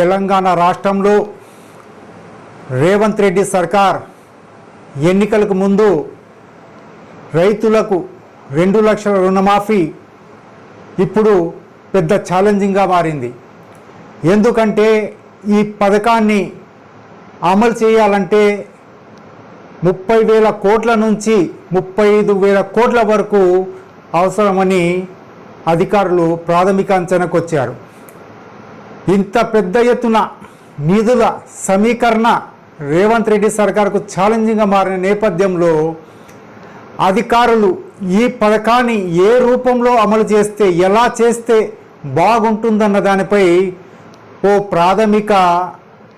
తెలంగాణ రాష్ట్రంలో రేవంత్ రెడ్డి సర్కార్ ఎన్నికలకు ముందు రైతులకు రెండు లక్షల రుణమాఫీ ఇప్పుడు పెద్ద ఛాలెంజింగ్గా మారింది. ఎందుకంటే ఈ పథకాన్ని అమలు చేయాలంటే ముప్పై వేల కోట్ల నుంచి ముప్పై ఐదు వేల కోట్ల వరకు అవసరమని అధికారులు ప్రాథమిక అంచనాకు వచ్చారు ఇంత పెద్ద ఎత్తున నిధుల సమీకరణ రేవంత్ రెడ్డి సర్కార్కు ఛాలెంజింగ్గా మారిన నేపథ్యంలో అధికారులు ఈ పథకాన్ని ఏ రూపంలో అమలు చేస్తే ఎలా చేస్తే బాగుంటుందన్న దానిపై ఓ ప్రాథమిక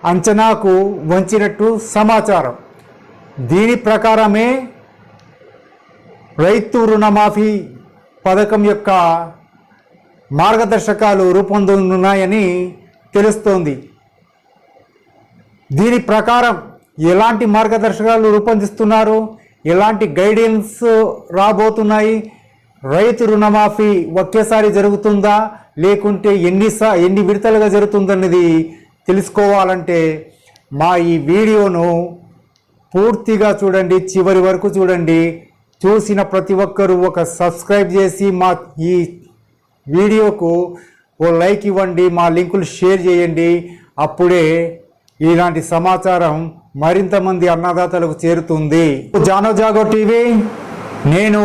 అంచనాకు వంచినట్టు సమాచారం. దీని ప్రకారమే రైతు రుణమాఫీ పథకం యొక్క మార్గదర్శకాలు రూపొందనున్నాయని తెలుస్తోంది. దీని ప్రకారం ఎలాంటి మార్గదర్శకాలు రూపొందిస్తున్నారు ఎలాంటి గైడెన్స్ రాబోతున్నాయి రైతు రుణమాఫీ ఒకేసారి జరుగుతుందా లేకుంటే ఎన్నిసా ఎన్ని విడతలుగా జరుగుతుందన్నది తెలుసుకోవాలంటే మా ఈ వీడియోను పూర్తిగా చూడండి చివరి వరకు చూడండి. చూసిన ప్రతి ఒక్కరూ ఒక సబ్స్క్రైబ్ చేసి మా ఈ వీడియోకు ఓ లైక్ ఇవ్వండి మా లింకులు షేర్ చేయండి. అప్పుడే ఇలాంటి సమాచారం మరింత మంది అన్నదాతలకు చేరుతుంది. జానో జాగో టీవీ నేను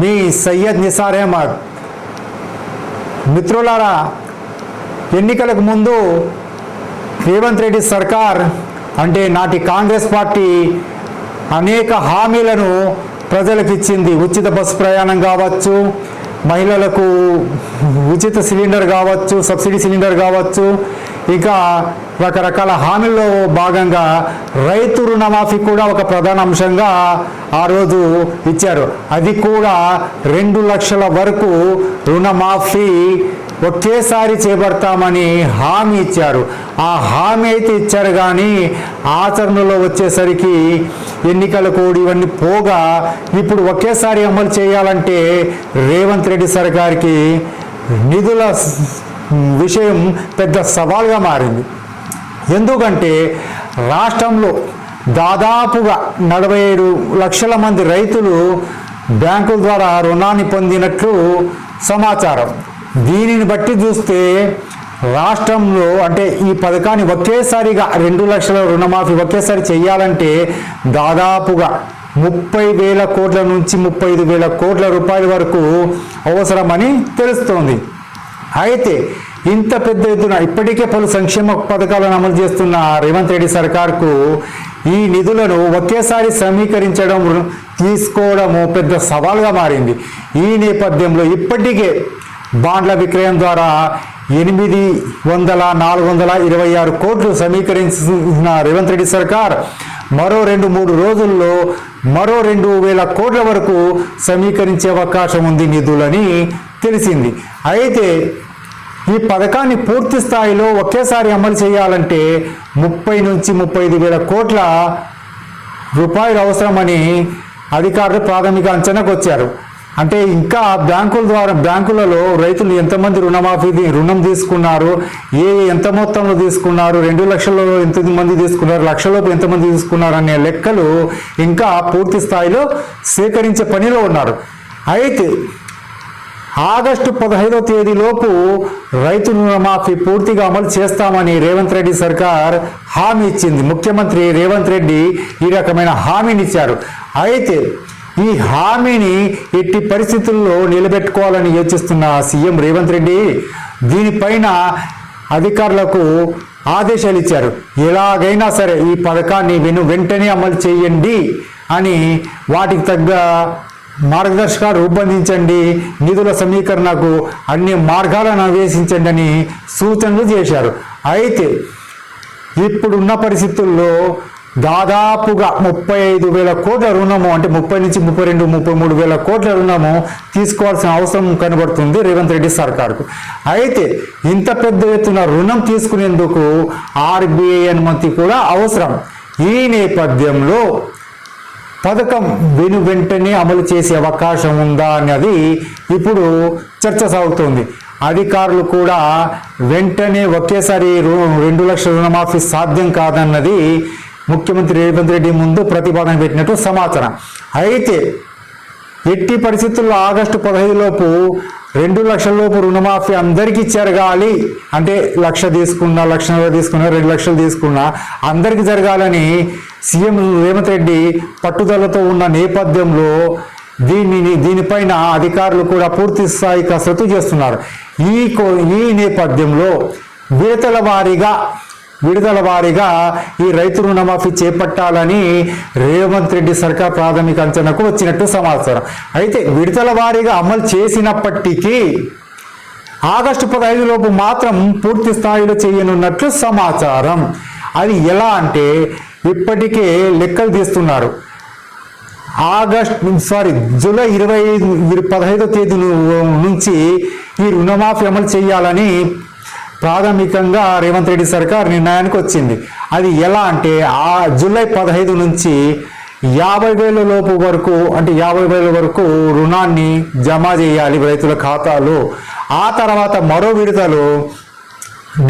మీ సయ్యద్ నిసార్ అహ్మద్. మిత్రులారా ఎన్నికలకు ముందు రేవంత్ రెడ్డి సర్కార్ అంటే నాటి కాంగ్రెస్ పార్టీ అనేక హామీలను ప్రజలకు ఇచ్చింది. ఉచిత బస్సు ప్రయాణం కావచ్చు మహిళలకు ఉచిత సిలిండర్ కావచ్చు సబ్సిడీ సిలిండర్ కావచ్చు ఇంకా రకరకాల హామీల్లో భాగంగా రైతు రుణమాఫీ కూడా ఒక ప్రధాన అంశంగా ఆ రోజు ఇచ్చారు. అది కూడా రెండు లక్షల వరకు రుణమాఫీ ఒకేసారి చేపడతామని హామీ ఇచ్చారు. ఆ హామీ అయితే ఇచ్చారు కానీ ఆచరణలో వచ్చేసరికి ఎన్నికల కోడ్ ఇవన్నీ పోగా ఇప్పుడు ఒకేసారి అమలు చేయాలంటే రేవంత్ రెడ్డి సర్కార్కి నిధుల విషయం పెద్ద సవాల్గా మారింది. ఎందుకంటే రాష్ట్రంలో దాదాపుగా నలభై ఏడు లక్షల మంది రైతులు బ్యాంకుల ద్వారా రుణాన్ని పొందినట్లు సమాచారం. దీనిని బట్టి చూస్తే రాష్ట్రంలో అంటే ఈ పథకాన్ని ఒకేసారిగా రెండు లక్షల రుణమాఫీ ఒకేసారి చేయాలంటే దాదాపుగా ముప్పై వేల కోట్ల నుంచి ముప్పై ఐదు వేల కోట్ల రూపాయల వరకు అవసరమని తెలుస్తోంది. అయితే ఇంత పెద్ద ఎత్తున ఇప్పటికే పలు సంక్షేమ పథకాలను అమలు చేస్తున్న రేవంత్ రెడ్డి సర్కార్కు ఈ నిధులను ఒకేసారి సమీకరించడం తీసుకోవడము పెద్ద సవాల్గా మారింది. ఈ నేపథ్యంలో ఇప్పటికే బాండ్ల విక్రయం ద్వారా ఎనిమిది వందల నాలుగు వందల ఇరవై ఆరు కోట్లు సమీకరించిన రేవంత్ రెడ్డి సర్కార్ మరో రెండు మూడు రోజుల్లో మరో రెండు వేల కోట్ల వరకు సమీకరించే అవకాశం ఉంది నిధులని తెలిసింది. అయితే ఈ పథకాన్ని పూర్తి స్థాయిలో ఒకేసారి అమలు చేయాలంటే ముప్పై నుంచి ముప్పై ఐదు వేల కోట్ల రూపాయలు అవసరమని అధికారులు ప్రాథమిక అంచనాకు వచ్చారు. అంటే ఇంకా బ్యాంకుల ద్వారా బ్యాంకులలో రైతులు ఎంతమంది రుణమాఫీ రుణం తీసుకున్నారు ఏ ఎంత మొత్తంలో తీసుకున్నారు రెండు లక్షలలో ఎంత మంది తీసుకున్నారు లక్షలోపు ఎంతమంది తీసుకున్నారు అనే లెక్కలు ఇంకా పూర్తి స్థాయిలో సేకరించే పనిలో ఉన్నారు. అయితే ఆగస్టు పదహైదో తేదీలోపు రైతు రుణమాఫీ పూర్తిగా అమలు చేస్తామని రేవంత్ రెడ్డి సర్కార్ హామీ ఇచ్చింది. ముఖ్యమంత్రి రేవంత్ రెడ్డి ఈ రకమైన హామీని ఇచ్చారు. అయితే ఈ హామీని ఎట్టి పరిస్థితుల్లో నిలబెట్టుకోవాలని యోచిస్తున్న సీఎం రేవంత్ రెడ్డి దీనిపైన అధికారులకు ఆదేశాలు ఇచ్చారు. ఎలాగైనా సరే ఈ పథకాన్ని వెను వెంటనే అమలు చేయండి అని వాటికి తగ్గ మార్గదర్శకాలు రూపొందించండి నిధుల సమీకరణకు అన్ని మార్గాలను అన్వేషించండి అని సూచనలు చేశారు. అయితే ఇప్పుడున్న పరిస్థితుల్లో దాదాపుగా ముప్పై ఐదు వేల కోట్ల రుణము అంటే ముప్పై నుంచి ముప్పై రెండు ముప్పై మూడు వేల కోట్ల రుణము తీసుకోవాల్సిన అవసరం కనబడుతుంది రేవంత్ రెడ్డి సర్కార్కు. అయితే ఇంత పెద్ద ఎత్తున రుణం తీసుకునేందుకు ఆర్బీఐ అనుమతి కూడా అవసరం. ఈ నేపథ్యంలో పథకం వెను వెంటనే అమలు చేసే అవకాశం ఉందా అన్నది ఇప్పుడు చర్చ సాగుతోంది. అధికారులు కూడా వెంటనే ఒకేసారి రు- రెండు లక్షల రుణమాఫీ సాధ్యం కాదన్నది ముఖ్యమంత్రి రేవంత్ రెడ్డి ముందు ప్రతిపాదన పెట్టినట్టు సమాచారం. అయితే ఎట్టి పరిస్థితుల్లో ఆగస్టు పదహైదులోపు రెండు లక్షల లోపు రుణమాఫీ అందరికీ జరగాలి. అంటే లక్ష తీసుకున్నా లక్షన్నర తీసుకున్నా రెండు లక్షలు తీసుకున్నా అందరికీ జరగాలని సీఎం రేవంత్ రెడ్డి పట్టుదలతో ఉన్న నేపథ్యంలో దీనిని దీనిపైన అధికారులు కూడా పూర్తి స్థాయి కసరత్తు చేస్తున్నారు. ఈ కో- ఈ నేపథ్యంలో విడతల వారీగా విడుదల వారీగా ఈ రైతు రుణమాఫీ చేపట్టాలని రేవంత్ రెడ్డి సర్కార్ ప్రాథమిక అంచనాకు వచ్చినట్టు సమాచారం. అయితే విడుదల వారీగా అమలు చేసినప్పటికీ ఆగస్టు పదహైదు లోపు మాత్రం పూర్తి స్థాయిలో చేయనున్నట్లు సమాచారం. అది ఎలా అంటే ఇప్పటికే లెక్కలు తీస్తున్నారు. ఆగస్ట్ సారీ జూలై ఇరవై పదహైదో తేదీ నుంచి ఈ రుణమాఫీ అమలు చేయాలని ప్రాథమికంగా రేవంత్ రెడ్డి సర్కార్ నిర్ణయానికి వచ్చింది. అది ఎలా అంటే ఆ జూలై పదహైదు నుంచి యాభై వేల లోపు వరకు అంటే యాభై వేల వరకు రుణాన్ని జమ చేయాలి రైతుల ఖాతాలో. ఆ తర్వాత మరో విడతలో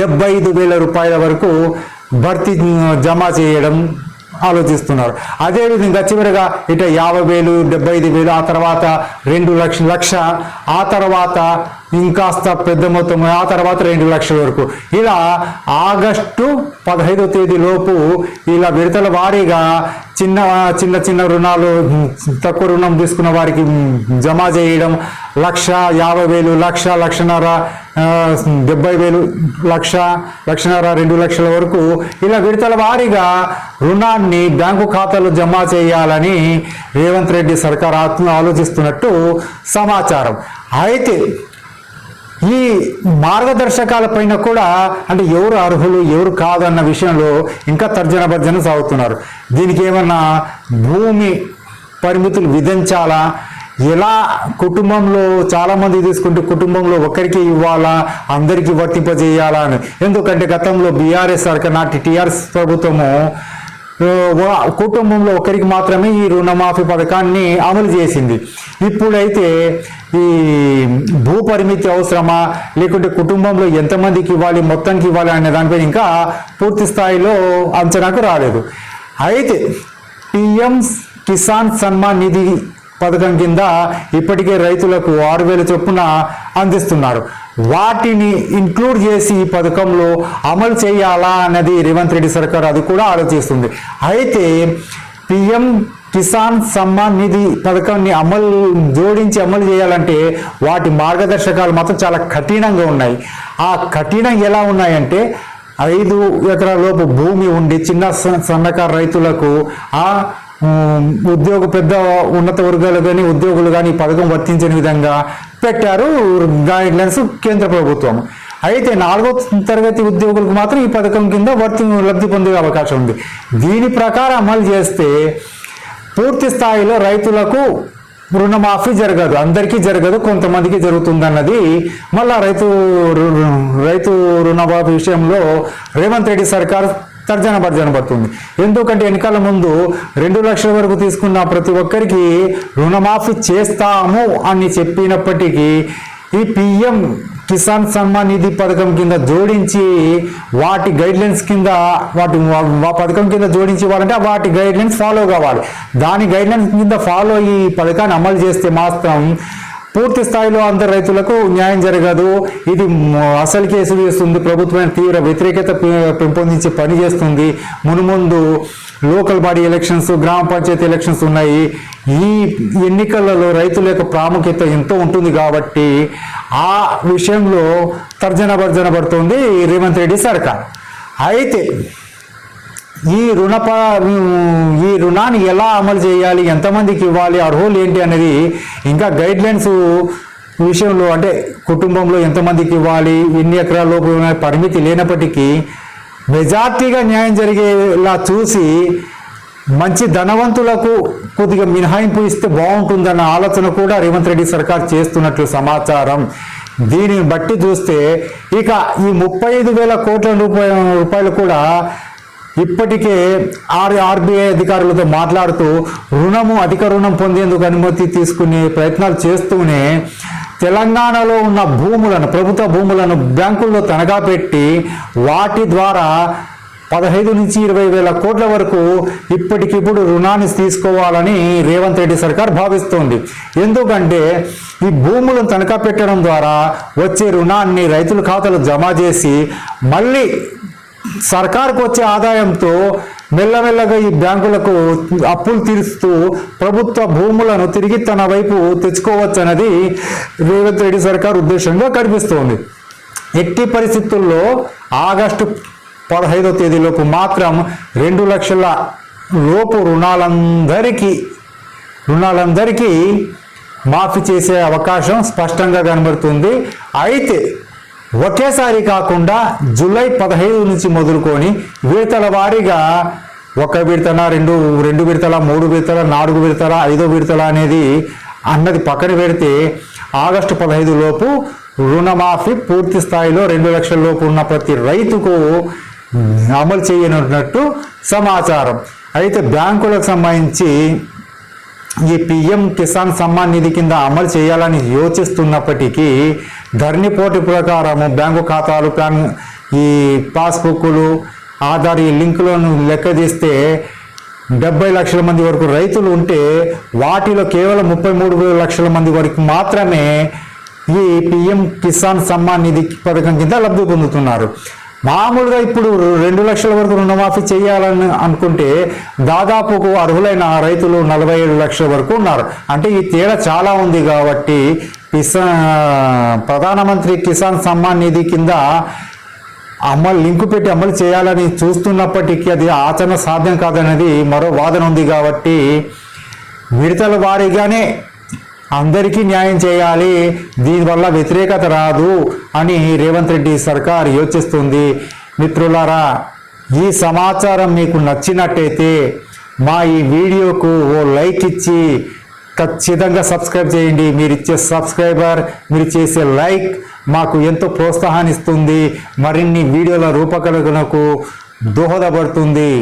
డెబ్బై ఐదు వేల రూపాయల వరకు భర్తీ జమ చేయడం ఆలోచిస్తున్నారు. అదేవిధంగా చివరిగా ఇట యాభై వేలు డెబ్బై ఐదు వేలు ఆ తర్వాత రెండు లక్ష లక్ష ఆ తర్వాత ఇంకాస్త పెద్ద మొత్తం ఆ తర్వాత రెండు లక్షల వరకు. ఇలా ఆగస్టు పదహైదో తేదీ లోపు ఇలా విడతల వారీగా చిన్న చిన్న చిన్న రుణాలు తక్కువ రుణం తీసుకున్న వారికి జమ చేయడం లక్ష యాభై వేలు లక్ష లక్షన్నర డెబ్బై వేలు లక్ష లక్షన్నర రెండు లక్షల వరకు ఇలా విడతల వారీగా రుణాన్ని బ్యాంకు ఖాతాలో జమ చేయాలని రేవంత్ రెడ్డి సర్కార్ ఆత్మ ఆలోచిస్తున్నట్టు సమాచారం. అయితే ఈ మార్గదర్శకాల పైన కూడా అంటే ఎవరు అర్హులు ఎవరు కాదు అన్న విషయంలో ఇంకా తర్జన భర్జన సాగుతున్నారు. దీనికి ఏమన్నా భూమి పరిమితులు విధించాలా? ఎలా కుటుంబంలో చాలా మంది తీసుకుంటే కుటుంబంలో ఒకరికి ఇవ్వాలా అందరికీ వర్తింపజేయాలా అని. ఎందుకంటే గతంలో బీఆర్ఎస్ సర్కార్ నాటి టీఆర్ఎస్ ప్రభుత్వము కుటుంబంలో ఒకరికి మాత్రమే ఈ రుణమాఫీ పథకాన్ని అమలు చేసింది. ఇప్పుడైతే ఈ భూ పరిమితి అవసరమా లేకుంటే కుటుంబంలో ఎంతమందికి ఇవ్వాలి మొత్తానికి ఇవ్వాలి అనే దానిపై ఇంకా పూర్తి స్థాయిలో అంచనాకు రాలేదు. అయితే పిఎం కిసాన్ సన్మాన్ నిధి పథకం కింద ఇప్పటికే రైతులకు ఆరు వేల చొప్పున అందిస్తున్నారు. వాటిని ఇంక్లూడ్ చేసి ఈ పథకంలో అమలు చేయాలా అన్నది రేవంత్ రెడ్డి సర్కార్ అది కూడా ఆలోచిస్తుంది. అయితే పిఎం కిసాన్ సమ్మాన్ నిధి పథకాన్ని అమలు జోడించి అమలు చేయాలంటే వాటి మార్గదర్శకాలు మాత్రం చాలా కఠినంగా ఉన్నాయి. ఆ కఠినం ఎలా ఉన్నాయంటే ఐదు ఎకరాల లోపు భూమి ఉండి చిన్న సన్నకారు రైతులకు ఆ ఉద్యోగ పెద్ద ఉన్నత వర్గాలు కానీ ఉద్యోగులు కానీ ఈ పథకం వర్తించని విధంగా పెట్టారు గైడ్ లైన్స్ కేంద్ర ప్రభుత్వం. అయితే నాలుగో తరగతి ఉద్యోగులకు మాత్రం ఈ పథకం కింద వర్తి లబ్ధి పొందే అవకాశం ఉంది. దీని ప్రకారం అమలు చేస్తే పూర్తి స్థాయిలో రైతులకు రుణమాఫీ జరగదు. అందరికీ జరగదు కొంతమందికి జరుగుతుందన్నది మళ్ళా రైతు రైతు రుణమాఫీ విషయంలో రేవంత్ రెడ్డి సర్కార్ తర్జన భర్జన పడుతుంది. ఎందుకంటే ఎన్నికల ముందు రెండు లక్షల వరకు తీసుకున్న ప్రతి ఒక్కరికి రుణమాఫీ చేస్తాము అని చెప్పినప్పటికీ ఈ పిఎం కిసాన్ సన్మాన్ నిధి పథకం కింద జోడించి వాటి గైడ్లైన్స్ కింద వాటి పథకం కింద జోడించి ఇవ్వాలంటే వాటి గైడ్లైన్స్ ఫాలో కావాలి. దాని గైడ్లైన్స్ కింద ఫాలో ఈ పథకాన్ని అమలు చేస్తే మాత్రం పూర్తి స్థాయిలో అందరు రైతులకు న్యాయం జరగదు. ఇది అసలు కేసు చేస్తుంది ప్రభుత్వం తీవ్ర వ్యతిరేకత పె- పెంపొందించే పని చేస్తుంది మునుముందు లోకల్ బాడీ ఎలక్షన్స్ గ్రామ పంచాయతీ ఎలక్షన్స్ ఉన్నాయి. ఈ ఎన్నికలలో రైతుల యొక్క ప్రాముఖ్యత ఎంతో ఉంటుంది కాబట్టి ఆ విషయంలో తర్జన భర్జన పడుతుంది రేవంత్ రెడ్డి సర్కార్. అయితే ఈ రుణప ఈ రుణాన్ని ఎలా అమలు చేయాలి? ఎంతమందికి ఇవ్వాలి? అర్హులు ఏంటి అనేది ఇంకా గైడ్ లైన్స్ విషయంలో అంటే కుటుంబంలో ఎంతమందికి ఇవ్వాలి? ఎన్ని ఎకరాల లోపు పరిమితి లేనప్పటికీ మెజార్టీగా న్యాయం జరిగేలా చూసి మంచి ధనవంతులకు కొద్దిగా మినహాయింపు ఇస్తే బాగుంటుందన్న ఆలోచన కూడా రేవంత్ రెడ్డి సర్కార్ చేస్తున్నట్లు సమాచారం. దీనిని బట్టి చూస్తే ఇక ఈ ముప్పై ఐదు వేల కోట్ల రూపాయ రూపాయలు కూడా ఇప్పటికే ఆర్ ఆర్బీఐ అధికారులతో మాట్లాడుతూ రుణము అధిక రుణం పొందేందుకు అనుమతి తీసుకునే ప్రయత్నాలు చేస్తూనే తెలంగాణలో ఉన్న భూములను ప్రభుత్వ భూములను బ్యాంకుల్లో తనఖా పెట్టి వాటి ద్వారా పదహైదు నుంచి ఇరవై వేల కోట్ల వరకు ఇప్పటికిప్పుడు రుణాన్ని తీసుకోవాలని రేవంత్ రెడ్డి సర్కార్ భావిస్తోంది. ఎందుకంటే ఈ భూములను తనఖా పెట్టడం ద్వారా వచ్చే రుణాన్ని రైతుల ఖాతాలో జమ చేసి మళ్ళీ సర్కార్కు వచ్చే ఆదాయంతో మెల్లమెల్లగా ఈ బ్యాంకులకు అప్పులు తీరుస్తూ ప్రభుత్వ భూములను తిరిగి తన వైపు తెచ్చుకోవచ్చన్నది రేవంత్ రెడ్డి సర్కార్ ఉద్దేశంగా కనిపిస్తోంది. ఎట్టి పరిస్థితుల్లో ఆగస్టు పదహైదో తేదీలోపు మాత్రం రెండు లక్షల లోపు రుణాలందరికీ రుణాలందరికీ మాఫీ చేసే అవకాశం స్పష్టంగా కనబడుతుంది. అయితే ఒకేసారి కాకుండా జూలై పదహైదు నుంచి మొదలుకొని విడతల వారీగా ఒక విడతల రెండు రెండు విడతల మూడు విడతల నాలుగు విడతల ఐదో విడతల అనేది అన్నది పక్కన పెడితే ఆగస్టు పదహైదు లోపు రుణమాఫీ పూర్తి స్థాయిలో రెండు లక్షల లోపు ఉన్న ప్రతి రైతుకు అమలు చేయనున్నట్టు సమాచారం. అయితే బ్యాంకులకు సంబంధించి ఈ పిఎం కిసాన్ సమ్మాన్ నిధి కింద అమలు చేయాలని యోచిస్తున్నప్పటికీ ధరణి పోటీ ప్రకారము బ్యాంకు ఖాతాలు ప్యాన్ ఈ పాస్బుక్లు ఆధార్ ఈ లింకులను లెక్క తీస్తే డెబ్బై లక్షల మంది వరకు రైతులు ఉంటే వాటిలో కేవలం ముప్పై మూడు లక్షల మంది వరకు మాత్రమే ఈ పిఎం కిసాన్ సమ్మాన్ నిధి పథకం కింద లబ్ధి పొందుతున్నారు. మామూలుగా ఇప్పుడు రెండు లక్షల వరకు రుణమాఫీ చేయాలని అనుకుంటే దాదాపుకు అర్హులైన రైతులు నలభై ఏడు లక్షల వరకు ఉన్నారు. అంటే ఈ తేడా చాలా ఉంది కాబట్టి కిసా ప్రధానమంత్రి కిసాన్ సమ్మాన్ నిధి కింద అమలు లింకు పెట్టి అమలు చేయాలని చూస్తున్నప్పటికీ అది ఆచరణ సాధ్యం కాదనేది మరో వాదన ఉంది కాబట్టి విడతల వారీగానే అందరికీ న్యాయం చేయాలి దీనివల్ల వ్యతిరేకత రాదు అని రేవంత్ రెడ్డి సర్కార్ యోచిస్తుంది. మిత్రులారా ఈ సమాచారం మీకు నచ్చినట్టయితే మా ఈ వీడియోకు ఓ లైక్ ఇచ్చి ఖచ్చితంగా సబ్స్క్రైబ్ చేయండి. మీరు ఇచ్చే సబ్స్క్రైబర్ మీరు చేసే లైక్ మాకు ఎంతో ప్రోత్సాహాన్నిస్తుంది మరిన్ని వీడియోల రూపకల్పనకు దోహదపడుతుంది.